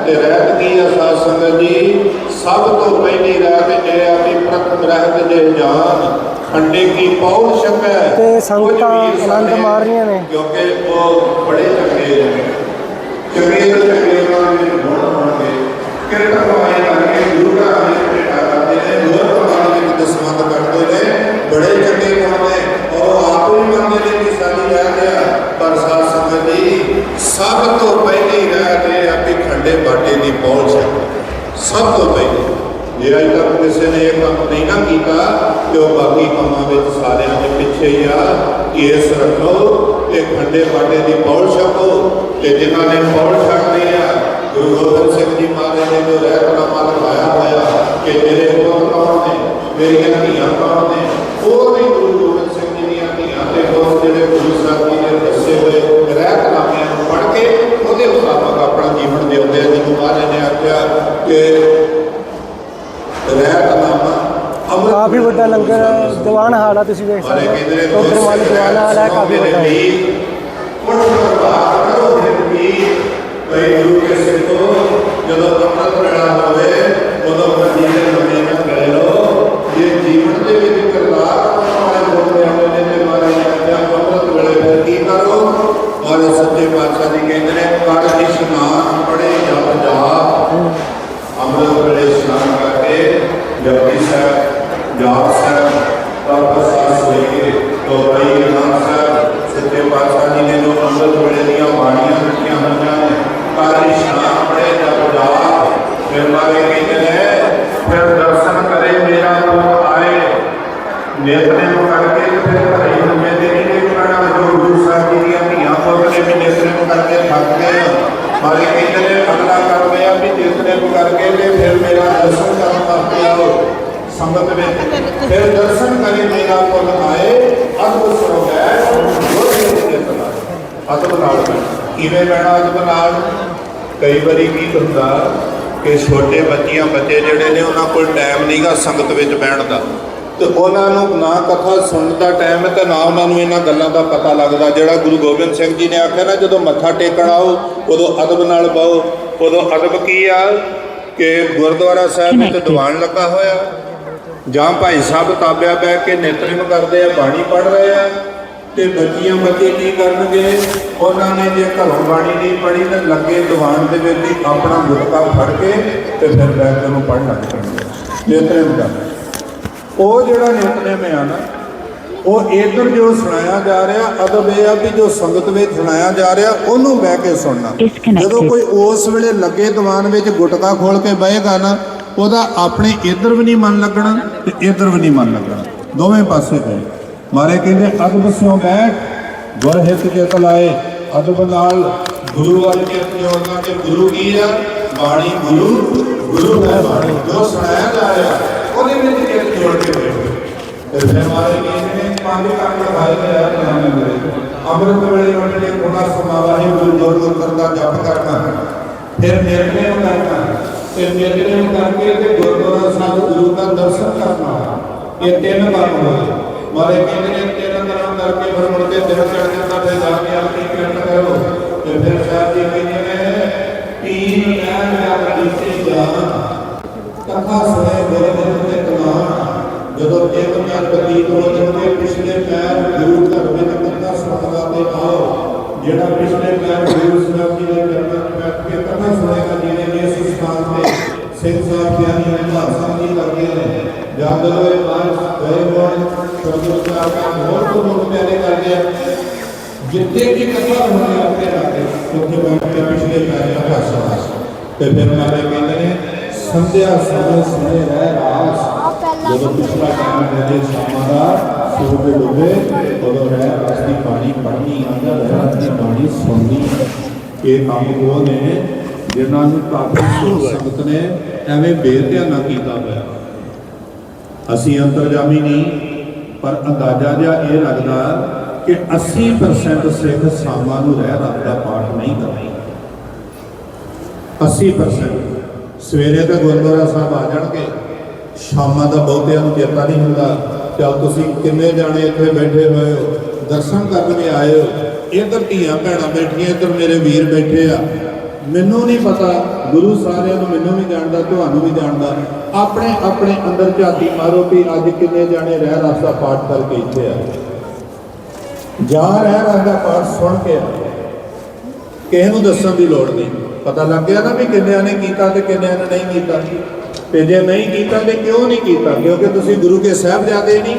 ਤੇ ਰਹਿਤ ਕੀ ਅਸਾ ਸੰਗਤ ਜੀ ਸਭ ਤੋਂ ਪਹਿਲੀ ਰਹਿਤ ਜੇ ਆਪੀ ਪ੍ਰਥਮ ਰਹਿਤ ਜੇ ਖੰਡੇ ਕੀ ਪੌੜ ਛਕੈ ਤੇ ਸੰਗਤਾਂ ਆਨੰਦ ਮਾਰ ਰਹੀਆਂ ਨੇ। ਕਿਉਂਕਿ ਉਹ ਬੜੇ ਚੰਗੇ ਨੇ। ਚੰਗੇ ਤੋਂ ਚੰਗੇ ਉਹਨਾਂ ਦੇ ਗੁਣ ਹੋਣਗੇ। ਕਿਰਤ ਕਮਾਈ ਕਰਕੇ ਗੁਰੂ ਘਰਾਂ ਵਿੱਚ ਭੇਟਾ ਕਰਦੇ ਨੇ। ਗੁਰੂ ਘਰਾਂ ਵਿੱਚ ਦਸਵੰਦ ਕੱਢਦੇ ਨੇ। ਬੜੇ ਚੰਗੇ ਗੁਣ ਨੇ। ਔਰ ਉਹ ਆਪ ਵੀ ਮੰਨਦੇ ਨੇ ਕਿ ਸਾਡੀ ਰਹਿ ਗਿਆ। ਪਰ ਸਾਧ ਸੰਗਤ ਜੀ ਸਭ ਤੋਂ ਪਹਿਲੀ ਰਹਿ ਤੇ ਆਪੇ ਖੰਡੇ ਬਾਟੇ ਦੀ ਪਹੁੰਚ ਹੈ। ਸਭ ਤੋਂ ਪਹਿਲੀ। ਜੇ ਅਜੇ ਤੱਕ ਕਿਸੇ ਨੇ ਇਹ ਕੰਮ ਨਹੀਂ ਨਾ ਕੀਤਾ। ਤੇ ਉਹ ਬਾਕੀ ਕੰਮਾਂ ਵਿੱਚ ਸਾਰਿਆਂ ਦੇ ਪਿੱਛੇ ਹੀ ਆ। ਇਸ ਰੱਖੋ ਤੇ ਖੰਡੇ ਬਾਟੇ ਦੀ ਪੌਲ ਛਕੋ ਤੇ ਜਿਨ੍ਹਾਂ ਨੇ ਪੌੜ ਛਕ ਆ, ਗੁਰੂ ਗੋਬਿੰਦ ਸਿੰਘ ਜੀ ਮਹਾਰਾਜ ਨੇ ਜੋ ਰਹਿਤਨਾਮਾ ਲਗਾਇਆ ਹੋਇਆ ਕਿ ਮੇਰੇ ਪੁੱਤ ਕੌਣ ਨੇ? ਮੇਰੀਆਂ ਧੀਆਂ ਕੌਣ ਨੇ? ਉਹ ਵੀ ਗੁਰੂ ਗੋਬਿੰਦ ਸਿੰਘ ਜੀ ਦੀਆਂ ਧੀਆਂ ਤੇ ਪੁੱਤ ਜਿਹੜੇ ਗੁਰੂ ਸਾਹਿਬ ਜੀ ਨੇ ਦੱਸੇ ਹੋਏ ਰਹਿਤਨਾਮਿਆਂ ਨੂੰ ਪੜ੍ਹ ਕੇ ਉਹਦੇ ਮੁਤਾਬਕ ਆਪਣਾ ਜੀਵਨ ਜਿਉਂਦੇ ਆ। ਜਦੋਂ ਮਹਾਰਾਜ ਨੇ ਆਖਿਆ ਕਿ ਰਹਿਤਨਾਮਾ ਅੰਮ੍ਰਿਤ ਕਾਫੀ ਵੱਡਾ ਲੰਗਰ ਦੀਵਾਨ ਹਾਲ ਆ, ਤੁਸੀਂ ਵੇਖ ਸਕਦੇ ਹੋ। ਉਧਰ ਵਾਲੀ ਦੀਵਾਨ ਹਾਲ ਹੈ, ਕਾਫੀ ਵੱਡਾ ਹੈ। ਜਦੋਂ ਅੰਮ੍ਰਿਤ ਵੇਲਾ ਹੋਵੇ ਉਦੋਂ ਮੰਜੀ ਦੇ ਲੰਮੇ ਨਾ ਗਏ ਲੋ ਜੇ ਜੀਵਨ ਦੇ ਵਿੱਚ ਕਿਰਦਾਰ ਕਰਨ ਵਾਲੇ ਲੋਕ ਨੇ ਤੇ ਮਾਰੇ ਜਾਂਦੇ ਅੰਮ੍ਰਿਤ ਵੇਲੇ ਫਿਰ ਕੀ ਕਰੋ ਔਰ ਸੱਚੇ ਪਾਤਸ਼ਾਹ ਜੀ ਕਹਿੰਦੇ ਨੇ ਕਰ ਇਸ਼ਨਾਨ ਬੜੇ ਜਪ ਜਾਪ ਅੰਮ੍ਰਿਤ ਵੇਲੇ ਇਸ਼ਨਾਨ ਕਰਕੇ ਜਪਜੀ ਸਾਹਿਬ ਜਾਪ ਸਾਹਿਬ ਤਪ ਸਾਸ ਹੋਈਏ ਤੋ ਭਾਈ ਨਾਮ ਸਾਹਿਬ ਸੱਚੇ ਪਾਤਸ਼ਾਹ ਜੀ ਨੇ ਜੋ ਅੰਮ੍ਰਿਤ ਵੇਲੇ ਦੀਆਂ ਬਾਣੀਆਂ ਲਿਖੀਆਂ ਹੋਈਆਂ ਨੇ ਕਰ ਇਸ਼ਨਾਨ ਬੜੇ ਜਪ ਜਾਪ ਫਿਰ ਮਾਰੇ ਕਹਿੰਦੇ ਨੇ ਫਿਰ ਦਰਸ਼ਨ ਕਰੇ ਮੇਰਾ ਪੁੱਤ ਆਏ ਨੇਤਰੇ ਨੂੰ ਕਰਕੇ ਤੇ ਫਿਰ ਘਰੇ ਹੁੰਦੇ ਦੇ ਨਹੀਂ ਦੇਖਣਾ ਜੋ ਗੁਰੂ ਸਾਹਿਬ ਜੀ ਦੀਆਂ ਧੀਆਂ ਪੁੱਤ ਨੇ ਵੀ ਨੇਤਰੇ ਨੂੰ ਕਰਕੇ ਥੱਕ ਗਏ ਮਾਰੇ ਕਹਿੰਦੇ ਨੇ ਅਗਲਾ ਕਰਦੇ ਆ ਵੀ ਨੇਤਰੇ ਨੂੰ ਕਰਕੇ ਤੇ ਫਿਰ ਮੇਰਾ ਦਰਸ਼ਨ ਕਰਨ ਵਾਸਤੇ ਆਓ ਸੰਗਤ ਵਿੱਚ ਫਿਰ ਦਰਸ਼ਨ ਕਰੇ ਮੇਰਾ ਪੁੱਤ ਆਏ ਅਦਬ ਸਰੋਗੈ ਗੁਰੂ ਦੇ ਤਲਾ ਅਦਬ ਨਾਲ ਬੈਠਣਾ। ਕਿਵੇਂ ਬੈਣਾ ਅਦਬ ਨਾਲ ਕਈ ਵਾਰੀ ਕੀ ਹੁੰਦਾ ਕਿ ਛੋਟੇ ਬੱਚੀਆਂ ਬੱਚੇ ਜਿਹੜੇ ਨੇ ਉਹਨਾਂ ਕੋਲ ਟਾਈਮ ਨਹੀਂਗਾ ਸੰਗਤ ਵਿੱਚ ਬਹਿਣ ਦਾ। ਤੇ ਉਹਨਾਂ ਨੂੰ ਨਾ ਕਥਾ ਸੁਣਨ ਦਾ ਟਾਈਮ ਹੈ ਤੇ ਨਾ ਉਹਨਾਂ ਨੂੰ ਇਹਨਾਂ ਗੱਲਾਂ ਦਾ ਪਤਾ ਲੱਗਦਾ। ਜਿਹੜਾ ਗੁਰੂ ਗੋਬਿੰਦ ਸਿੰਘ ਜੀ ਨੇ ਆਖਿਆ ਨਾ ਜਦੋਂ ਮੱਥਾ ਟੇਕਣ ਆਓ ਉਦੋਂ ਅਦਬ ਨਾਲ ਪਾਓ ਉਦੋਂ ਅਦਬ ਕੀ ਆ? ਕਿ ਗੁਰਦੁਆਰਾ ਸਾਹਿਬ ਵਿੱਚ ਦੀਵਾਨ ਲੱਗਾ ਹੋਇਆ। ਜਾਂ ਭਾਈ ਸਾਹਿਬ ਤਾਬਿਆ ਬਹਿ ਕੇ ਨਿਤਨੇਮ ਕਰਦੇ ਆ ਬਾਣੀ ਪੜ੍ਹ ਰਹੇ ਆ। ਤੇ ਬੱਚੀਆਂ ਬੱਚੇ ਕੀ ਕਰਨਗੇ? ਉਹਨਾਂ ਨੇ ਜੇ ਘਰੋਂ ਬਾਣੀ ਨਹੀਂ ਪੜ੍ਹੀ ਤਾਂ ਲੱਗੇ ਦੀਵਾਨ ਦੇ ਵਿੱਚ ਹੀ ਆਪਣਾ ਗੁਟਕਾ ਫੜ ਕੇ ਤੇ ਫਿਰ ਬੈਠ ਕੇ ਉਹਨੂੰ ਪੜ੍ਹਨ ਲੱਗ ਪੈਣਗੇ। ਨਿਤਨੇਮ ਦਾ ਉਹ ਜਿਹੜਾ ਨਿਤਨੇਮ ਆ ਨਾ ਉਹ ਇਧਰ ਜੋ ਸੁਣਾਇਆ ਜਾ ਰਿਹਾ ਅਦਬ ਇਹ ਆ ਵੀ ਜੋ ਸੰਗਤ ਵਿੱਚ ਸੁਣਾਇਆ ਜਾ ਰਿਹਾ ਉਹਨੂੰ ਬਹਿ ਕੇ ਸੁਣਨਾ. ਜਦੋਂ ਕੋਈ ਉਸ ਵੇਲੇ ਲੱਗੇ ਦੀਵਾਨ ਵਿੱਚ ਗੁਟਕਾ ਖੋਲ ਕੇ ਬਹੇਗਾ ਨਾ ਉਹਦਾ ਆਪਣੇ ਇਧਰ ਵੀ ਨਹੀਂ ਮਨ ਲੱਗਣਾ ਤੇ ਇਧਰ ਵੀ ਨਹੀਂ ਮਨ ਲੱਗਣਾ। ਦੋਵੇਂ ਪਾਸੇ ਹੋਏ। ਮਾਰੇ ਕਹਿੰਦੇ, ਅਦਬ ਸਿਓ ਬੈਠ, ਗੁਰ ਹਿਤ ਚਿਤ ਲਾਏ। ਅਦਬ ਨਾਲ ਗੁਰੂ ਵਾਲੀ ਕੇ ਜੋੜਨਾ ਕਿ ਗੁਰੂ ਕੀ ਆ? ਬਾਣੀ ਗੁਰੂ ਗੁਰੂ ਹੈ ਬਾਣੀ। ਜੋ ਸੁਣਾਇਆ ਜਾ ਰਿਹਾ, ਉਹਦੇ ਵਿੱਚ ਚਿਤ ਜੋੜ ਕੇ ਬੈਠੋ। ਤੇ ਫਿਰ ਮਾਰੇ ਕਹਿੰਦੇ ਨੇ ਪੰਜ ਕੰਮ ਲਗਾਏ ਗਏ ਆ ਨਾਮ ਮੇਰੇ ਅੰਮ੍ਰਿਤ ਵੇਲੇ ਉੱਠ ਕੇ ਪੁਨਾ ਸਮਾਵਾ ਹੈ ਗੁਰੂ ਗੁਰ ਗੁਰ ਕਰਦਾ ਜਪ ਕਰਨਾ। ਫਿਰ ਨਿਰਣੈ ਕਰਨਾ। ਤੇ ਨਿਰਣੈ ਕਰਕੇ ਤੇ ਗੁਰਦੁਆਰਾ ਸਾਹਿਬ ਗੁਰੂ ਦਾ ਦਰਸ਼ਨ ਕਰਨਾ। ਇਹ ਤਿੰਨ ਕੰਮ ਹੋਏ। ਮਾਰੇ ਕਹਿੰਦੇ ਨੇ ਤਿੰਨ ਤਰ੍ਹਾਂ ਕਰਕੇ ਫਿਰ ਮੁੜ ਕੇ ਦਿਨ ਚੜ ਜਾਂਦਾ ਫਿਰ ਜਾ ਕੇ ਆਪਣੀ ਕਿਰਤ ਕਰੋ ਤੇ ਫਿਰ ਸਾਹਿਬ ਜੀ ਕਹਿੰਦੇ ਨੇ ਤੀਨ ਨੈਣ ਯਾਦ ਦਿੱਤੇ ਜਾਨ ਕਥਾ ਸੁਣੇ ਗੁਰਮਤਿ ਤੇ ਕਮਾਨ ਜਦੋਂ ਇੱਕ ਮਿਆਰ ਬਤੀਤ ਹੋ ਜਾਂਦੇ ਪਿਛਲੇ ਪੈਰ ਗੁਰੂ ਘਰ ਵਿੱਚ ਕਥਾ ਸੁਣਦਾ ਤੇ ਆਓ ਜਿਹੜਾ ਪਿਛਲੇ ਪੈਰ ਗੁਰੂ ਸਾਹਿਬ ਜੀ ਦੇ ਚਰਨਾਂ 'ਚ ਬੈਠ ਕੇ ਕਥਾ ਸੁਣੇਗਾ ਜਿਹਨੇ ਵੀ ਇਸ ਸਥਾਨ ਤੇ ਸਿੰਘ ਸਾਹਿਬ ਗਿਆਨੀ ਅਨੰਦ ਸਾਹਿਬ ਜੀ ਲੱਗੇ ਨੇ ਜਦ ਹੋਏ ਬਾਹਰ ਗਏ ਹੋਣ ਸਤਿਗੁਰੂ ਦਾ ਹੋਰ ਤੋਂ ਪਿਆਰੇ ਕਰਦੇ ਆ ਜਿੱਥੇ ਵੀ ਕਥਾ ਹੋਣੀ ਆਪਣੇ ਰੱਖਦੇ ਉੱਥੇ ਬੈਠ ਕੇ ਪਿਛਲੇ ਪੈਰ ਕਥਾ ਸੁਣਾ ਤੇ ਫਿਰ ਮਾਰੇ ਕਹਿੰਦੇ ਨੇ ਸੰਧਿਆ ਸਮੇਂ ਸੁਣੇ ਰਹਿ ਰਾਸ ਜਦੋਂ ਪਿਛਲਾ ਕੰਮ ਕਰਦੇ ਸ਼ਾਮਾਂ ਦਾ ਸੂਰਜ ਡੁੱਬੇ ਉਦੋਂ ਰਹਿ ਰਾਸ ਦੀ ਬਾਣੀ ਪੜ੍ਹਨੀ ਆਂਦਾ ਰਹਿ ਰਾਸ ਦੀ ਬਾਣੀ ਸੁਣਨੀ ਇਹ ਕੰਮ ਉਹ ਨੇ ਜਿਨ੍ਹਾਂ ਨੂੰ ਕਾਫੀ ਸੰਗਤ ਨੇ ਐਵੇਂ ਬੇਧਿਆਨਾ ਕੀਤਾ ਹੋਇਆ ਅਸੀਂ ਅੰਤਰਜਾਮੀ ਨਹੀਂ ਪਰ ਅੰਦਾਜ਼ਾ ਜਿਹਾ ਇਹ ਲੱਗਦਾ ਕਿ 80% ਸਿੱਖ ਸਾਮਾਂ ਨੂੰ ਰਹਿ ਰੱਬ ਦਾ ਪਾਠ ਨਹੀਂ ਕਰਦੇ 80% ਸਵੇਰੇ ਤਾਂ ਗੁਰਦੁਆਰਾ ਸਾਹਿਬ ਆ ਜਾਣਗੇ। ਸ਼ਾਮਾਂ ਦਾ ਬਹੁਤਿਆਂ ਨੂੰ ਚੇਤਾ ਨਹੀਂ ਹੁੰਦਾ ਚਲ ਤੁਸੀਂ ਕਿੰਨੇ ਜਾਣੇ ਇੱਥੇ ਬੈਠੇ ਹੋਏ ਹੋ। ਦਰਸ਼ਨ ਕਰਨ ਵੀ ਆਏ ਹੋ। ਇੱਧਰ ਧੀਆਂ ਭੈਣਾਂ ਬੈਠੀਆਂ, ਇੱਧਰ ਮੇਰੇ ਵੀਰ ਬੈਠੇ ਆ। ਮੈਨੂੰ ਨਹੀਂ ਪਤਾ, ਗੁਰੂ ਸਾਰਿਆਂ ਨੂੰ ਮੈਨੂੰ ਵੀ ਜਾਣਦਾ, ਤੁਹਾਨੂੰ ਵੀ ਜਾਣਦਾ। ਆਪਣੇ ਆਪਣੇ ਅੰਦਰ ਝਾਤੀ ਮਾਰੋ ਕਿ ਅੱਜ ਕਿੰਨੇ ਜਾਣੇ ਰਹਿ ਰਸਤਾ ਪਾਠ ਕਰਕੇ ਇੱਥੇ ਆ ਜਾ ਰਹਿ ਰਸਤਾ ਪਾਠ ਸੁਣ ਕੇ ਆਏ ਕਿਸੇ ਨੂੰ ਦੱਸਣ ਦੀ ਲੋੜ ਨਹੀਂ। ਪਤਾ ਲੱਗ ਗਿਆ ਨਾ ਵੀ ਕਿੰਨਿਆਂ ਨੇ ਕੀਤਾ ਤੇ ਕਿੰਨਿਆਂ ਨੇ ਨਹੀਂ ਕੀਤਾ। ਤੇ ਜੇ ਨਹੀਂ ਕੀਤਾ ਤੇ ਕਿਉਂ ਨਹੀਂ ਕੀਤਾ? ਕਿਉਂਕਿ ਤੁਸੀਂ ਗੁਰੂ ਕੇ ਸਾਹਿਬਜ਼ਾਦੇ ਨਹੀਂ।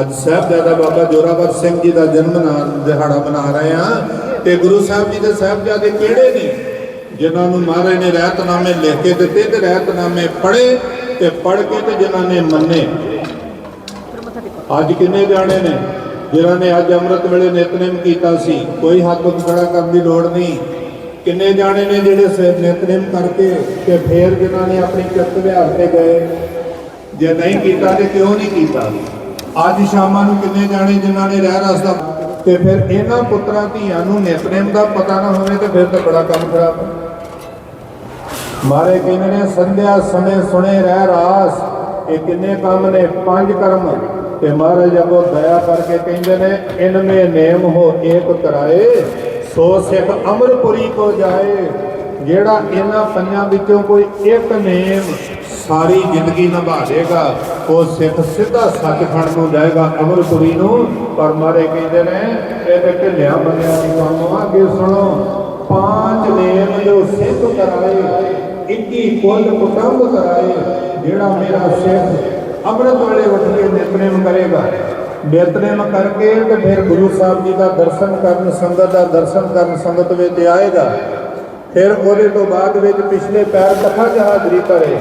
ਅੱਜ ਸਾਹਿਬਜ਼ਾਦਾ ਬਾਬਾ ਜੋਰਾਵਰ ਸਿੰਘ ਜੀ ਦਾ ਜਨਮ ਨਾ- ਦਿਹਾੜਾ ਮਨਾ ਰਹੇ ਆ ਤੇ ਗੁਰੂ ਸਾਹਿਬ ਜੀ ਦੇ ਸਾਹਿਬਜ਼ਾਦੇ ਕਿਹੜੇ ਨੇ? ਜਿਨ੍ਹਾਂ ਨੂੰ ਮਹਾਰਾਜ ਨੇ ਰਹਿਤਨਾਮੇ ਲਿਖ ਕੇ ਦਿੱਤੇ ਤੇ ਰਹਿਤਨਾਮੇ ਪੜ੍ਹੇ ਤੇ ਪੜ੍ਹ ਕੇ ਤੇ ਜਿਨ੍ਹਾਂ ਨੇ ਮੰਨੇ। ਅੱਜ ਕਿੰਨੇ ਜਾਣੇ ਨੇ ਜਿਨ੍ਹਾਂ ਨੇ ਅੱਜ ਅੰਮ੍ਰਿਤ ਵੇਲੇ ਨਿਤਨੇਮ ਕੀਤਾ ਸੀ? ਕੋਈ ਹੱਥ ਉੱਤੇ ਖੜਾ ਕਰਨ ਦੀ ਲੋੜ ਨਹੀਂ। ਕਿੰਨੇ ਜਾਣੇ ਨੇ ਜਿਹੜੇ ਸ- ਨਿਤਨੇਮ ਕਰਕੇ ਤੇ ਫੇਰ ਜਿਨ੍ਹਾਂ ਨੇ ਆਪਣੀ ਕਿਰਤ ਵਿਹਾਰ ਤੇ ਗਏ? ਜੇ ਨਹੀਂ ਕੀਤਾ ਤੇ ਕਿਉਂ ਨਹੀਂ ਕੀਤਾ? ਅੱਜ ਸ਼ਾਮਾਂ ਨੂੰ ਕਿੰਨੇ ਜਾਣੇ ਜਿਨ੍ਹਾਂ ਨੇ ਰਹਿ ਰਸਤਾ ਤੇ ਫਿਰ ਇਹਨਾਂ ਪੁੱਤਰਾਂ ਧੀਆਂ ਨੂੰ ਨਿਤਨੇਮ ਦਾ ਪਤਾ ਨਾ ਹੋਵੇ ਤੇ ਫਿਰ ਤਾਂ ਬੜਾ ਕੰਮ ਖਰਾਬ ਹੈ। ਮਾਰੇ ਕਹਿੰਦੇ ਨੇ? ਸੰਧਿਆ ਸਮੇਂ ਸੁਣੇ ਰਹਿ ਰਾਸ। ਇਹ ਕਿੰਨੇ ਕੰਮ ਨੇ? ਪੰਜ ਕਰਮ। ਤੇ ਮਹਾਰਾਜ ਅੱਗੋਂ ਦਇਆ ਕਰਕੇ ਕਹਿੰਦੇ ਨੇ, ਇਨਮੇ ਨੇਮ ਹੋ ਏਕ ਕਰਾਏ ਸੋ ਸਿੱਖ ਅਮਰਪੁਰੀ ਕੋ ਜਾਏ। ਜਿਹੜਾ ਇਹਨਾਂ ਪੰਜਾਂ ਵਿੱਚੋਂ ਕੋਈ ਇੱਕ ਨੇਮ ਸਾਰੀ ਜ਼ਿੰਦਗੀ ਨਿਭਾ ਲੇਗਾ ਉਹ ਸਿੱਖ ਸਿੱਧਾ ਸੱਚਖੰਡ ਨੂੰ ਜਾਏਗਾ ਅਮਰਪੁਰੀ ਨੂੰ। ਪਰ ਮਾਰੇ ਕਹਿੰਦੇ ਨੇ, ਇਹ ਤੇ ਢਿੱਲਿਆਂ ਬੰਦਿਆਂ ਦੀ ਕੰਮ ਆ। ਅੱਗੇ ਸੁਣੋ। ਪਾਂਚ ਨੇਮ ਜੋ ਸਿੱਧ ਕਰਾਏ ਇੱਕੀ ਕੁੱਲ ਕੁਟੰਬ ਕਰਾਏ ਜਿਹੜਾ ਮੇਰਾ ਸਿੱਖ ਅੰਮ੍ਰਿਤ ਵੇਲੇ ਉੱਠ ਕੇ ਨਿਤਨੇਮ ਕਰੇਗਾ ਨਿਤਨੇਮ ਕਰਕੇ ਤੇ ਫਿਰ ਗੁਰੂ ਸਾਹਿਬ ਜੀ ਦਾ ਦਰਸ਼ਨ ਕਰਨ ਸੰਗਤ ਦਾ ਦਰਸ਼ਨ ਕਰਨ ਸੰਗਤ ਵਿੱਚ ਆਏਗਾ ਫਿਰ ਉਹਦੇ ਤੋਂ ਬਾਅਦ ਵਿੱਚ ਪਿਛਲੇ ਪੈਰ ਕਥਾ ਚ ਹਾਜ਼ਰੀ ਕਰੇ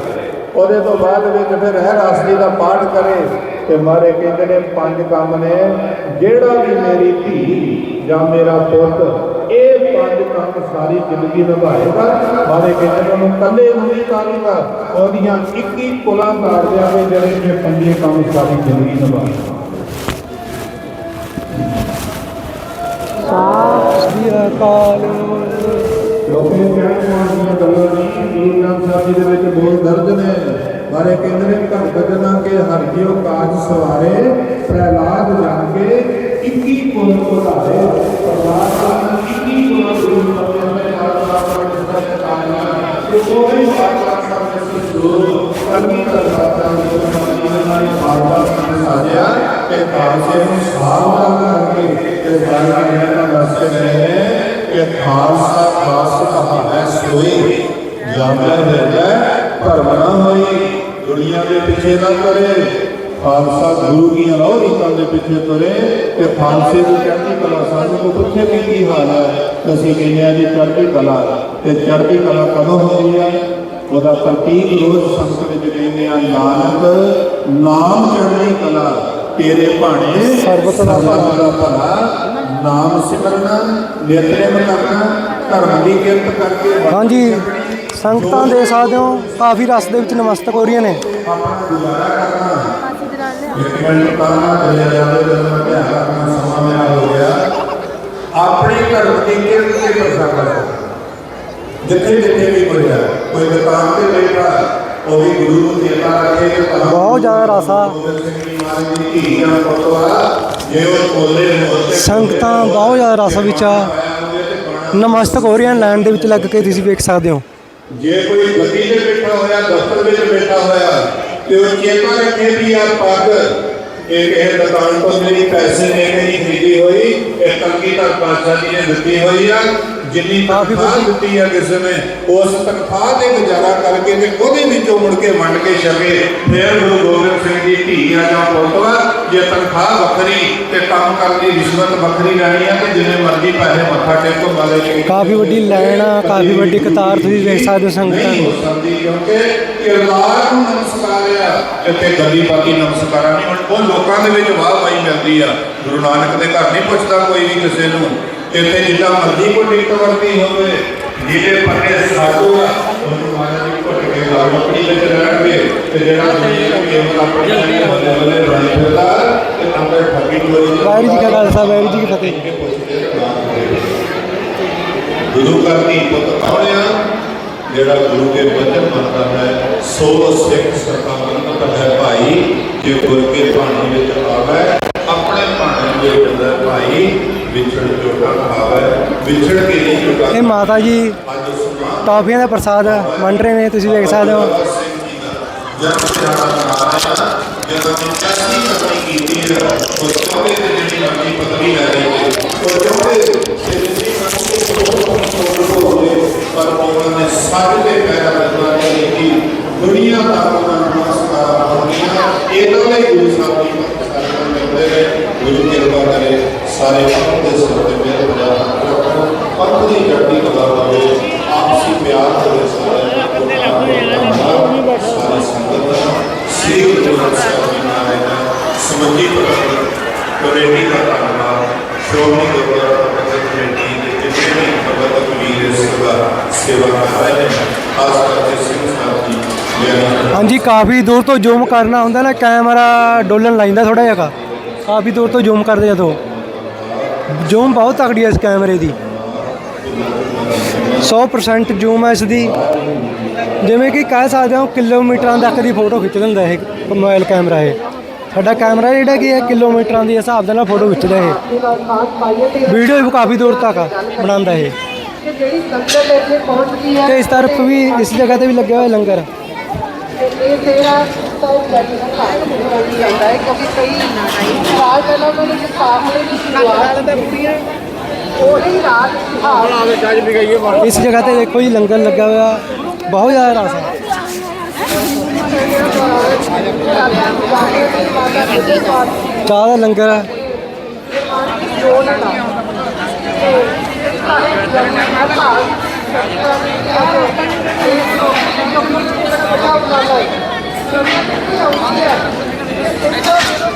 ਉਹਦੇ ਤੋਂ ਬਾਅਦ ਵਿੱਚ ਫਿਰ ਰਹਿ ਰਾਸਤੀ ਦਾ ਪਾਠ ਕਰੇ ਤੇ ਮਾਰੇ ਕਹਿੰਦੇ ਨੇ ਪੰਜ ਕੰਮ ਨੇ ਜਿਹੜਾ ਵੀ ਮੇਰੀ ਧੀ ਜਾਂ ਮੇਰਾ ਪੁੱਤ ਇਹ ਪੰਜ ਕੰਮ ਸਾਰੀ ਜ਼ਿੰਦਗੀ ਨਿਭਾਏਗਾ ਮਾਰੇ ਕਹਿੰਦੇ ਨੇ ਉਹਨੂੰ ਕੱਲੇ ਨੂੰ ਨਹੀਂ ਤਾਰੂਗਾ ਉਹਦੀਆਂ 21 ਕੁਲਾਂ ਤਾਰ ਦਿਆਂਗੇ ਜਿਹੜੇ ਕਿ ਪੰਜੇ ਕੰਮ ਸਾਰੀ ਜ਼ਿੰਦਗੀ ਨਿਭਾਏਗਾ ਸ੍ਰੀ ਅਕਾਲ ਲੋਕੇ ਕਹਿਣ ਵਾਲੀਆਂ ਗੱਲਾਂ ਨਹੀਂ ਗੁਰੂ ਗ੍ਰੰਥ ਸਾਹਿਬ ਜੀ ਦੇ ਵਿੱਚ ਬੋਲ ਦਰਜ ਨੇ ਬਾਰੇ ਕਹਿੰਦੇ ਨੇ ਘਰ ਗੱਜਣਾ ਕੇ ਹਰ ਜਿਉ ਕਾਜ ਸਵਾਰੇ ਪ੍ਰਹਿਲਾਦ ਜਾਣ ਕੇ 21 ਕੁਲ ਉਧਾਰੇ ਪ੍ਰਹਿਲਾਦ ਜਾਣ 21 ਕੁਲ ਗੁਰੂ ਸਾਹਿਬ ਨੇ ਆਤਮਾ ਪਰ ਜਿਸਤ ਕਾਇਆ ਤੇ ਉਹ ਹੀ ਆਤਮਾ ਸਾਹਿਬ ਦੇ ਸਿੱਧੂ ਕਰਮੀ ਦਾ ਸਾਥਾ ਜੋ ਸਮਾਜੀ ਦੇ ਨਾਲ ਬਾਰ-ਬਾਰ ਨੇ ਸਾਜਿਆ ਤੇ ਕਾਲਸੇ ਨੂੰ ਸਾਵਧਾਨ ਕਰਕੇ ਤੇ ਸਾਰਾ ਇਹਨਾਂ ਦਾ ਦੱਸ ਰਹੇ ਨੇ ਕਿ ਖਾਲਸਾ ਖਾਸ ਕਹਾਵੈ ਸੋਈ ਜਾਮੈ ਹਿਰਦੈ ਭਰਮ ਨਾ ਹੋਈ ਦੁਨੀਆ ਦੇ ਪਿੱਛੇ ਨਾ ਕਰੇ ਖਾਲਸਾ ਗੁਰੂ ਦੀਆਂ ਰੋਹ ਰੀਤਾਂ ਦੇ ਪਿੱਛੇ ਤੁਰੇ ਤੇ ਖਾਲਸੇ ਦੀ ਚੜ੍ਹਦੀ ਕਲਾ ਸਾਨੂੰ ਕੋ ਪੁੱਛੇ ਵੀ ਕੀ ਹਾਲ ਹੈ? ਅਸੀਂ ਕਹਿੰਦੇ ਆ ਜੀ ਚੜ੍ਹਦੀ ਕਲਾ। ਤੇ ਚੜ੍ਹਦੀ ਕਲਾ ਕਦੋਂ ਹੁੰਦੀ ਹੈ? ਉਹਦਾ ਪ੍ਰਤੀਕ ਰੋਜ਼ ਸੰਸਕ੍ਰਿਤ ਵਿੱਚ ਕਹਿੰਦੇ ਆ ਨਾਨਕ ਨਾਮ ਚੜ੍ਹਦੀ ਕਲਾ ਤੇਰੇ ਭਾਣੇ ਸਰਬਤ ਦਾ ਭਲਾ। ਸਰਬਤ ਦਾ ਭਲਾ ਨਾਮ ਸਿਮਰਨਾ ਨਿਤਨੇਮ ਕਰਨਾ ਧਰਮ ਦੀ ਕਿਰਤ ਕਰਕੇ ਹਾਂਜੀ। ਸੰਗਤਾਂ ਦੇ ਸਾਧਿਓ ਕਾਫੀ ਰਸ ਦੇ ਵਿੱਚ ਨਮਸਤਕ ਹੋ ਰਹੀਆਂ ਨੇ। ਆਪਣਾ ਹੋ ਧਰਮ ਦੀ ਕਿਰਤ ਤੇ ਪ੍ਰਸਾਦ ਕਰੋ ਜਿੱਥੇ ਜਿੱਥੇ ਵੀ ਕੋਈ ਹੈ ਕੋਈ ਦੁਕਾਨ ਤੇ ਬੈਠਾ ਉਹ ਵੀ ਗੁਰੂ ਨੂੰ ਚੇਤਾ ਰੱਖੇ ਬਹੁਤ ਜ਼ਿਆਦਾ ਰਸ ਸੰਗਤਾਂ ਬਹੁਤ ਜ਼ਿਆਦਾ ਰਸ ਵਿੱਚ ਆ। ਨਮਸਤਕ ਹੋ ਰਹੀਆਂ ਲਾਈਨ ਦੇ ਵਿੱਚ ਲੱਗ ਕੇ ਤੁਸੀਂ ਵੇਖ ਸਕਦੇ ਹੋ। ਜੇ ਕੋਈ ਗੱਡੀ 'ਤੇ ਬੈਠਾ ਹੋਇਆ, ਦਫ਼ਤਰ ਵਿੱਚ ਬੈਠਾ ਹੋਇਆ, ਤੇ ਉਹ ਚੇਤਾ ਰੱਖੇ ਵੀ ਆ ਪੱਗ, ਇਹ ਕਿਸੇ ਦੁਕਾਨ ਤੋਂ ਮੇਰੀ ਪੈਸੇ ਦੇ ਨਹੀਂ ਖਰੀਦੀ ਹੋਈ, ਇਹ ਤੰਗੀ ਤਾਂ ਬਾਦਸ਼ਾਹ ਜੀ ਨੇ ਦਿੱਤੀ ਹੋਈ ਆ ਜਿੰਨੀ ਤਨਖਾਹ। ਦਿੱਤੀ ਆ ਕਿਸੇ ਨੇ ਉਸ ਤਨਖਾਹ ਤੇ ਗੁਜ਼ਾਰਾ ਕਰਕੇ ਤੇ ਉਹਦੇ ਵਿੱਚੋਂ ਮੁੜ ਕੇ ਵੰਡ ਕੇ ਛਕੇ ਫਿਰ ਗੁਰੂ ਗੋਬਿੰਦ ਸਿੰਘ ਦੀ ਧੀ ਆ ਜਾਂ ਪੁੱਤ ਵਾ ਜੇ ਤਨਖਾਹ ਵੱਖਰੀ ਤੇ ਕੰਮ ਕਰਨ ਦੀ ਰਿਸ਼ਵਤ ਵੱਖਰੀ ਲੈਣੀ ਆ ਤੇ ਜਿੰਨੇ ਮਰਜ਼ੀ ਪੈਸੇ ਮੱਥਾ ਟੇਕੋ ਵਾਲੇ ਕੇ ਕਾਫੀ ਵੱਡੀ ਲਾਈਨ ਆ ਕਾਫੀ ਵੱਡੀ ਕਤਾਰ ਤੁਸੀਂ ਵੇਖ ਸਕਦੇ ਹੋ ਸੰਗਤਾਂ ਦੀ ਸਕਦੀ ਕਿਉਂਕਿ ਕਿਰਦਾਰ ਨੂੰ ਨਮਸਕਾਰ ਆ ਇੱਥੇ ਗੱਲੀ ਬਾਕੀ ਨਮਸਕਾਰਾਂ ਨਹੀਂ ਹੁਣ ਉਹ ਲੋਕਾਂ ਦੇ ਵਿੱਚ ਵਾਹ ਵਾਹੀ ਮਿਲਦੀ ਆ। ਗੁਰੂ ਨਾਨਕ ਦੇ ਘਰ ਨਹੀਂ ਪੁੱਛਦਾ ਕੋਈ ਵੀ ਕਿਸੇ ਨੂੰ। ਇੱਥੇ ਜਿੱਦਾਂ ਮਰਜ਼ੀ ਕੋਈ ਟਿਕਟ ਵਰਤੀ ਹੋਵੇ ਜਿਹਦੇ ਪੱਕੇ ਸਾਧੂ ਆ ਉਹਨੂੰ ਮਹਾਰਾਜ ਜੀ ਘੁੱਟ ਕੇ ਲਾਲ ਆਪਣੀ ਵਿੱਚ ਰਹਿਣਗੇ। ਤੇ ਜਿਹੜਾ ਦੁਨੀਆ ਦਾ ਕੇਵਲ ਆਪਣੀ ਬੱਲੇ ਬੱਲੇ ਬਣ ਫਿਰਦਾ ਤੇ ਆਪਣੇ ਠੱਗੀ ਦੇ ਵਾਹਿਗੁਰੂ ਜੀ ਕਾ ਖਾਲਸਾ ਵਾਹਿਗੁਰੂ ਜੀ ਕੀ ਫਤਿਹ। ਗੁਰੂ ਦੀ ਪੁੱਤ ਕੌਣ ਆ? ਜਿਹੜਾ ਗੁਰੂ ਦੇ ਬਚਨ ਮੰਨਦਾ ਹੈ ਸੋ ਸਿੱਖ ਸਰਤਾ ਮੰਨਦਾ ਹੈ ਭਾਈ ਜੇ ਗੁਰ ਕੇ ਬਾਣੀ ਵਿੱਚ ਆਵੇ ਦੇ ਅੰਦਰ ਭਾਈ ਵਿਛੜ ਜੋਗਾ ਖਾਵੇ ਵਿਛੜ ਕੇ ਨਹੀਂ ਜੋਗਾ ਇਹ ਮਾਤਾ ਜੀ ਟਾਫੀਆਂ ਦਾ ਪ੍ਰਸਾਦ ਵੰਡ ਰਹੇ ਨੇ ਤੁਸੀਂ ਵੇਖ ਸਕਦੇ ਹੋ। ਜਦ ਸਿਆਣਾ ਨਾਰਾਇਣ ਜਦੋਂ ਨੇ ਚਾਹੀ ਆਪਣੀ ਕੀਤੀ ਹੈ। ਉਹ ਚੋਵੇ ਤੇ ਜਿਹੜੀ ਆਪਣੀ ਪਤਨੀ ਲੈ ਹੈ। ਉਹ ਚੋਵੇ ਤੇ ਜਿਹੜੀ ਆਪਣੀ ਪਰ ਉਹਨਾਂ ਨੇ ਸਾਰੇ ਦੇ ਪੈਦਾ ਬਦਲਾ ਕੀਤੀ ਦੁਨੀਆ ਦਾ ਉਹਨਾਂ ਨੂੰ ਨਮਸਕਾਰ ਹੋਣੀਆਂ ਇਹਨਾਂ ਲਈ ਗੁਰੂ ਸਾਹਿਬ ਦੀ ਨਮਸਕਾਰ ਕਰਦੇ ਨੇ ਗੁਰੂ ਕਿਰਪਾ ਕਰੇ ਸਾਰੇ ਪੰਥ ਦੇ ਸਿਰ ਤੇ ਮੇਰੇ ਬਜਾ ਪੰਥ ਦੀ ਜੱਟੀ ਕਲਾ ਹੋਵੇ ਆਪਸੀ ਪਿਆਰ ਹੋਵੇ ਸਾਰੇ ਸਾਰੀ ਸੰਗਤ ਦਾ ਸ੍ਰੀ ਗੁਰੂ ਗ੍ਰੰਥ ਸਾਹਿਬ ਜੀ ਮਹਾਰਾਜ ਦਾ ਸਮਝੀ ਪ੍ਰਗਟ ਕਮੇਟੀ ਦਾ ਧੰਨਵਾਦ ਸ਼੍ਰੋਮਣੀ ਗੁਰਦੁਆਰਾ ਪ੍ਰਬੰਧਕ ਕਮੇਟੀ ਦੇ ਜਿੰਨੇ ਵੀ ਪ੍ਰਬੰਧਕ ਵੀਰ ਸੇਵਾ ਸੇਵਾ ਕਰ ਰਹੇ ਨੇ ਖਾਸ ਕਰਕੇ ਸਿੰਘ ਸਾਹਿਬ ਜੀ ਲਿਆਣਾ ਹਾਂਜੀ ਕਾਫੀ ਦੂਰ ਤੋਂ ਜ਼ੂਮ ਕਰਨਾ ਹੁੰਦਾ ਨਾ ਕੈਮਰਾ ਡੋਲਣ ਲਾਈਂਦਾ ਥੋੜਾ ਜਿਹਾ ਕਾਫੀ ਦੂਰ ਤੋਂ ਜ਼ੂਮ ਕਰਦੇ ਜਦੋਂ ਜ਼ੂਮ ਬਹੁਤ ਤਕੜੀ ਹੈ ਇਸ ਕੈਮਰੇ ਦੀ। 100% ਜ਼ੂਮ ਹੈ ਇਸ ਦੀ ਜਿਵੇਂ ਕਿ ਕਹਿ ਸਕਦੇ ਹਾਂ ਕਿਲੋਮੀਟਰਾਂ ਤੱਕ ਦੀ ਫੋਟੋ ਖਿੱਚ ਦਿੰਦਾ ਇਹ ਮੋਬਾਈਲ ਕੈਮਰਾ ਇਹ। ਸਾਡਾ ਕੈਮਰਾ ਜਿਹੜਾ ਕਿ ਇਹ ਕਿਲੋਮੀਟਰਾਂ ਦੇ ਹਿਸਾਬ ਦੇ ਨਾਲ ਫੋਟੋ ਖਿੱਚਦਾ ਇਹ। ਵੀਡੀਓ ਵੀ ਕਾਫੀ ਦੂਰ ਤੱਕ ਬਣਾਉਂਦਾ ਇਹ। ਹੈ ਤੇ ਇਸ ਤਰਫ ਵੀ ਇਸ ਜਗ੍ਹਾ ਤੇ ਵੀ ਲੱਗਿਆ ਹੋਇਆ ਲੰਗਰ। ਤੇ ਇਹ ਤੇਰਾ ਤਾਂ ਜੱਜ ਦਾ ਘਰ ਬਣ ਜਾਂਦਾ ਹੈ ਕਿਉਂਕਿ ਕਈ ਸਾਲ ਪਹਿਲਾਂ ਉਹਨਾਂ ਨੇ ਕਾਫਲੇ ਦੀ ਸ਼ੁਰੂਆਤ ਕੀਤੀ ਹੈ। ਉਹੀ ਰਾਤ ਹਾਲ ਇਸ ਜਗ੍ਹਾ ਤੇ ਦੇਖੋ ਜੀ ਲੰਗਰ ਲੱਗਾ ਹੋਇਆ ਬਹੁਤ ਜ਼ਿਆਦਾ ਰਸ ਹੈ। ਚਾਹ ਦਾ ਲੰਗਰ ਹੈ।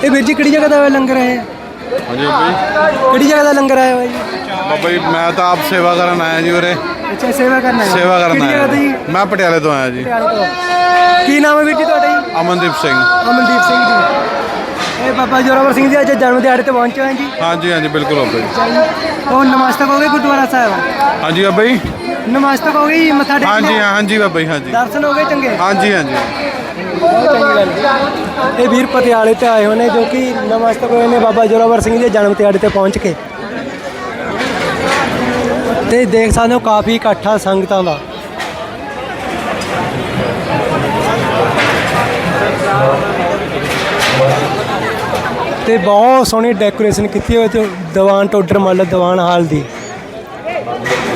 ਇਹ ਵੀਰ ਜੀ ਕਿਹੜੀ ਜਗ੍ਹਾ ਦਾ ਲੰਗਰ ਹੈ? ਹਾਂਜੀ ਬਾਬਾ ਕਿਹੜੀ ਜਗ੍ਹਾ ਦਾ ਲੰਗਰ ਆਇਆ ਹੋਇਆ ਜੀ ਬਾਬਾ ਜੀ ਮੈਂ ਤਾਂ ਆਪ ਸੇਵਾ ਕਰਨ ਆਇਆ ਜੀ ਉਰੇ। ਅੱਛਾ ਸੇਵਾ ਕਰਨਾ ਹੈ ਸੇਵਾ ਕਰਨ ਕਿਹੜੀ ਜਗ੍ਹਾ ਆਇਆ। ਤੋਂ ਜੀ। ਮੈਂ ਪਟਿਆਲੇ ਤੋਂ ਆਇਆ ਜੀ। ਪਟਿਆਲੇ ਤੋਂ। ਕੀ ਨਾਮ ਹੈ ਵੀਰ ਜੀ ਤੁਹਾਡਾ ਜੀ? ਅਮਨਦੀਪ ਸਿੰਘ। ਅਮਨਦੀਪ ਸਿੰਘ ਜੀ। ਇਹ ਬਾਬਾ ਜੋਰਾਵਰ ਸਿੰਘ ਜੀ ਅੱਜ ਜਨਮ ਦਿਹਾੜੇ ਤੇ ਪਹੁੰਚੇ ਹੋਏ ਜੀ। ਹਾਂਜੀ ਹਾਂਜੀ ਬਿਲਕੁਲ ਬਾਬਾ ਜੀ। ਉਹ ਨਮਸਤਕ ਹੋ ਗਏ ਗੁਰਦੁਆਰਾ ਸਾਹਿਬ। ਹਾਂਜੀ ਬਾਬਾ ਜੀ। ਨਮਸਤਕ ਹੋ ਗਈ ਮੱਥਾ ਟੇਕ ਹਾਂਜੀ ਲਿਆ? ਹਾਂਜੀ ਬਾਬਾ ਜੀ ਹਾਂਜੀ। ਦਰਸ਼ਨ ਹੋ ਗਏ ਚੰਗੇ? ਹਾਂਜੀ ਹਾਂਜੀ। ਬਹੁਤ ਚੰਗੀ ਗੱਲ ਜੀ। ਇਹ ਵੀਰ ਪਟਿਆਲੇ ਤੇ ਆਏ ਹੋਏ ਨੇ ਜੋ ਕਿ ਨਮਸਤਕ ਹੋਏ ਨੇ ਬਾਬਾ ਜੋਰਾਵਰ ਸਿੰਘ ਜੀ ਦੇ ਜਨਮ ਦਿਹਾੜੇ ਤੇ ਪਹੁੰਚ ਕੇ। ਤੇ ਦੇਖ ਸਕਦੇ ਹੋ ਕਾਫੀ ਇਕੱਠਾ ਸੰਗਤਾਂ ਦਾ। ਤੇ ਬਹੁਤ ਸੋਹਣੀ ਡੈਕੋਰੇਸ਼ਨ ਕੀਤੀ ਹੋਈ ਤੇ ਦੀਵਾਨ ਟੋਡਰ ਮੱਲ ਦੀਵਾਨ ਹਾਲ ਦੀ।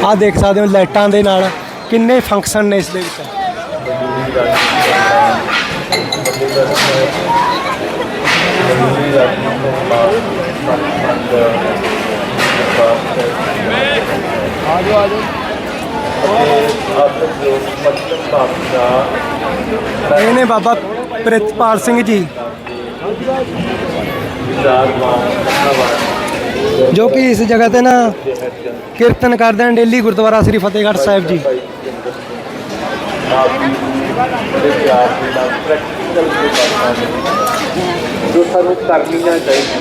ਆਹ ਦੇਖ ਸਕਦੇ ਹੋ ਲਾਈਟਾਂ ਦੇ ਨਾਲ ਕਿੰਨੇ ਫੰਕਸ਼ਨ ਨੇ ਇਸ ਦੇ ਵਿੱਚ। ਇਹ ਨੇ ਬਾਬਾ ਪ੍ਰਿਤਪਾਲ ਸਿੰਘ ਜੀ। ਜੋ ਕਿ ਇਸ ਜਗ੍ਹਾ ਤੇ ਨਾ ਕੀਰਤਨ ਕਰਦੇ ਹਨ ਡੇਲੀ ਗੁਰਦੁਆਰਾ ਸ੍ਰੀ ਫਤਿਹਗੜ੍ਹ ਸਾਹਿਬ ਜੀ। ਜੋ ਸਾਨੂੰ ਕਰਨੀਆਂ ਚਾਹੀਦੀਆਂ